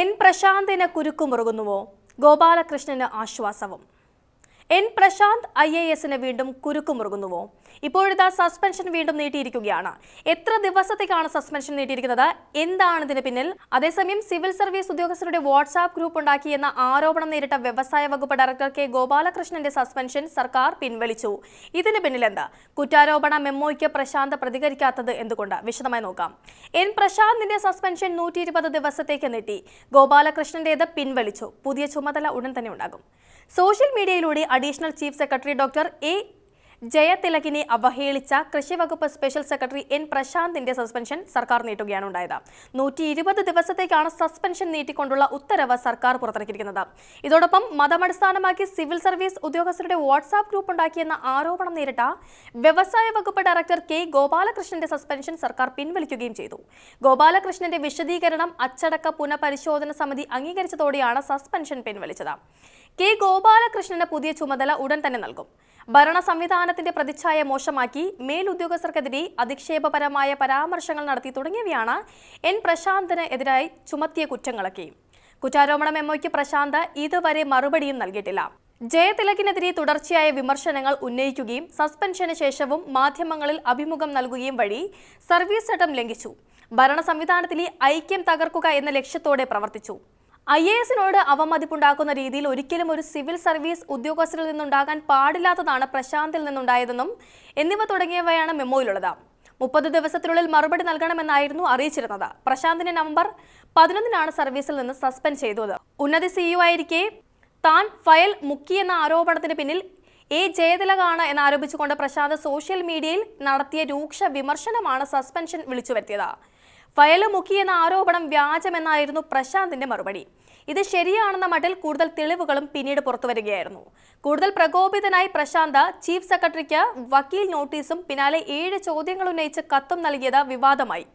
N പ്രശാന്തിന് കുരുക്കുമുറുകുന്നുവോ? ഗോപാലകൃഷ്ണന് ആശ്വാസവും. N Prashant I A എസിന് വീണ്ടും കുരുക്കുമുറുകുന്നുവോ? ഇപ്പോഴത്തെ സസ്പെൻഷൻ വീണ്ടും നീട്ടിയിരിക്കുകയാണ്. എത്ര ദിവസത്തേക്കാണ് സസ്പെൻഷൻ നീട്ടിയിരിക്കുന്നത്? എന്താണ് ഇതിന് പിന്നിൽ? അതേസമയം സിവിൽ സർവീസ് ഉദ്യോഗസ്ഥരുടെ വാട്സ്ആപ്പ് ഗ്രൂപ്പ് ഉണ്ടാക്കിയെന്ന ആരോപണം നേരിട്ട വ്യവസായ വകുപ്പ് ഡയറക്ടർ കെ ഗോപാലകൃഷ്ണന്റെ സസ്പെൻഷൻ സർക്കാർ പിൻവലിച്ചു. ഇതിന് പിന്നിൽ എന്താ? കുറ്റാരോപണ മെമ്മോയ്ക്ക് പ്രശാന്ത് പ്രതികരിക്കാത്തത് എന്തുകൊണ്ട്? വിശദമായി നോക്കാം. എൻ പ്രശാന്തിന്റെ സസ്പെൻഷൻ നൂറ്റി ദിവസത്തേക്ക് നീട്ടി. ഗോപാലകൃഷ്ണന്റേത് പിൻവലിച്ചു. പുതിയ ചുമതല ഉടൻ തന്നെ ഉണ്ടാകും. സോഷ്യൽ മീഡിയയിലൂടെ additional chief secretary doctor A ജയതിലകിനെ അവഹേളിച്ച കൃഷിവകുപ്പ് സ്പെഷ്യൽ സെക്രട്ടറി എൻ പ്രശാന്തിന്റെ സസ്പെൻഷൻ സർക്കാർ നീട്ടുകയാണ് ഉണ്ടായത്. നൂറ്റി ഇരുപത് ദിവസത്തേക്കാണ് സസ്പെൻഷൻ നീട്ടിക്കൊണ്ടുള്ള ഉത്തരവ് സർക്കാർ പുറത്തിറക്കിയിരിക്കുന്നത്. ഇതോടൊപ്പം മതമടിസ്ഥാനമാക്കി സിവിൽ സർവീസ് ഉദ്യോഗസ്ഥരുടെ വാട്സാപ്പ് ഗ്രൂപ്പ് ഉണ്ടാക്കിയെന്ന ആരോപണം നേരിട്ട വ്യവസായ വകുപ്പ് ഡയറക്ടർ കെ ഗോപാലകൃഷ്ണന്റെ സസ്പെൻഷൻ സർക്കാർ പിൻവലിക്കുകയും ചെയ്തു. ഗോപാലകൃഷ്ണന്റെ വിശദീകരണം അച്ചടക്ക പുനഃപരിശോധന സമിതി അംഗീകരിച്ചതോടെയാണ് സസ്പെൻഷൻ പിൻവലിച്ചത്. കെ ഗോപാലകൃഷ്ണന് പുതിയ ചുമതല ഉടൻ തന്നെ നൽകും. ഭരണ സംവിധാനത്തിന്റെ പ്രതിച്ഛായ മോശമാക്കി മേലുദ്യോഗസ്ഥർക്കെതിരെ അധിക്ഷേപപരമായ പരാമർശങ്ങൾ നടത്തി തുടങ്ങിയവയാണ് എൻ പ്രശാന്തിന് എതിരായി ചുമത്തിയ കുറ്റങ്ങളൊക്കെ. കുറ്റാരോപണ മെമ്മോയ്ക്ക് പ്രശാന്ത് ഇതുവരെ മറുപടിയും നൽകിയിട്ടില്ല. ജയതിലകിനെതിരെ തുടർച്ചയായ വിമർശനങ്ങൾ ഉന്നയിക്കുകയും സസ്പെൻഷന് ശേഷവും മാധ്യമങ്ങളിൽ അഭിമുഖം നൽകുകയും വഴി സർവീസ് ചട്ടം ലംഘിച്ചു. ഭരണ സംവിധാനത്തിലെ ഐക്യം തകർക്കുക എന്ന ലക്ഷ്യത്തോടെ പ്രവർത്തിച്ചു. ഐ എ എസിനോട് അവമതിപ്പുണ്ടാക്കുന്ന രീതിയിൽ ഒരിക്കലും ഒരു സിവിൽ സർവീസ് ഉദ്യോഗസ്ഥരിൽ നിന്നുണ്ടാകാൻ പാടില്ലാത്തതാണ് പ്രശാന്തിൽ നിന്നുണ്ടായതെന്നും എന്നിവ തുടങ്ങിയവയാണ് മെമ്മോയിലുള്ളത്. മുപ്പത് ദിവസത്തിനുള്ളിൽ മറുപടി നൽകണമെന്നായിരുന്നു അറിയിച്ചിരുന്നത്. പ്രശാന്തിന്റെ നവംബർ പതിനൊന്നിനാണ് സർവീസിൽ നിന്ന് സസ്പെൻഡ് ചെയ്തത്. ഉന്നതി സിഇഒ ആയിരിക്കെ താൻ ഫയൽ മുക്കിയെന്ന ആരോപണത്തിന് പിന്നിൽ എ ജയതിലകാണ് എന്നാരോപിച്ചുകൊണ്ട് പ്രശാന്ത് സോഷ്യൽ മീഡിയയിൽ നടത്തിയ രൂക്ഷ വിമർശനമാണ് സസ്പെൻഷൻ വിളിച്ചു വരുത്തിയത് ഫയൽ മുക്കിയെന്ന ആരോപണം വ്യാജമെന്നായിരുന്നു പ്രശാന്തിന്റെ മറുപടി. ഇത് ശരിയാണെന്ന മട്ടിൽ കൂടുതൽ തെളിവുകളും പിന്നീട് പുറത്തുവരികയായിരുന്നു. കൂടുതൽ പ്രകോപിതനായി പ്രശാന്ത ചീഫ് സെക്രട്ടറിക്ക് വക്കീൽ നോട്ടീസും പിന്നാലെ ഏഴ് ചോദ്യങ്ങൾ ഉന്നയിച്ച് കത്തും നൽകിയത് വിവാദമായി.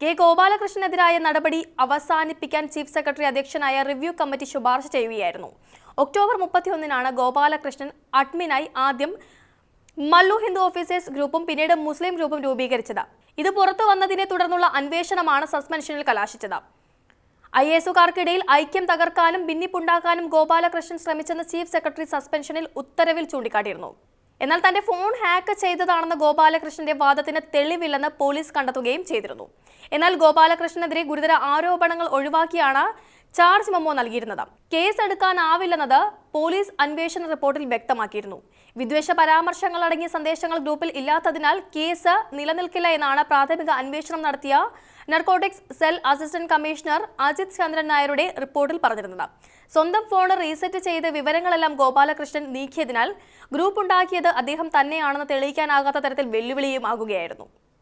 കെ ഗോപാലകൃഷ്ണനെതിരായ നടപടി അവസാനിപ്പിക്കാൻ ചീഫ് സെക്രട്ടറി അധ്യക്ഷനായ റിവ്യൂ കമ്മിറ്റി ശുപാർശ ചെയ്യുകയായിരുന്നു. ഒക്ടോബർ മുപ്പത്തിയൊന്നിനാണ് ഗോപാലകൃഷ്ണൻ അഡ്മിനായി ആദ്യം മല്ലു ഹിന്ദു ഓഫീസേഴ്സ് ഗ്രൂപ്പും പിന്നീട് മുസ്ലിം ഗ്രൂപ്പും രൂപീകരിച്ചത്. ഇത് പുറത്തു വന്നതിനെ തുടർന്നുള്ള അന്വേഷണമാണ് സസ്പെൻഷനിൽ കലാശിച്ചത്. ഐ എസുകാർക്കിടയിൽ ഐക്യം തകർക്കാനും ഭിന്നിപ്പുണ്ടാക്കാനും ഗോപാലകൃഷ്ണൻ ശ്രമിച്ചെന്ന് ചീഫ് സെക്രട്ടറി സസ്പെൻഷനിൽ ഉത്തരവിൽ ചൂണ്ടിക്കാട്ടിയിരുന്നു. എന്നാൽ തന്റെ ഫോൺ ഹാക്ക് ചെയ്തതാണെന്ന ഗോപാലകൃഷ്ണന്റെ വാദത്തിന് തെളിവില്ലെന്ന് പോലീസ് കണ്ടെത്തുകയും ചെയ്തിരുന്നു. എന്നാൽ ഗോപാലകൃഷ്ണനെതിരെ ഗുരുതര ആരോപണങ്ങൾ ഒഴിവാക്കിയാണ് ചാർജ് മെമ്മോ നൽകിയിരുന്നത്. കേസെടുക്കാനാവില്ലെന്നത് പോലീസ് അന്വേഷണ റിപ്പോർട്ടിൽ വ്യക്തമാക്കിയിരുന്നു. വിദ്വേഷ പരാമർശങ്ങൾ അടങ്ങിയ സന്ദേശങ്ങൾ ഗ്രൂപ്പിൽ ഇല്ലാത്തതിനാൽ കേസ് നിലനിൽക്കില്ല എന്നാണ് പ്രാഥമിക അന്വേഷണം നടത്തിയ narcotics cell assistant commissioner Ajith Chandran നായരുടെ റിപ്പോർട്ടിൽ പറഞ്ഞിരുന്നത്. സ്വന്തം ഫോൺ റീസെറ്റ് ചെയ്ത് വിവരങ്ങളെല്ലാം ഗോപാലകൃഷ്ണൻ നീക്കിയതിനാൽ ഗ്രൂപ്പ് ഉണ്ടാക്കിയത് അദ്ദേഹം തന്നെയാണെന്ന് തെളിയിക്കാനാകാത്ത തരത്തിൽ വെല്ലുവിളിയും ആകുകയായിരുന്നു.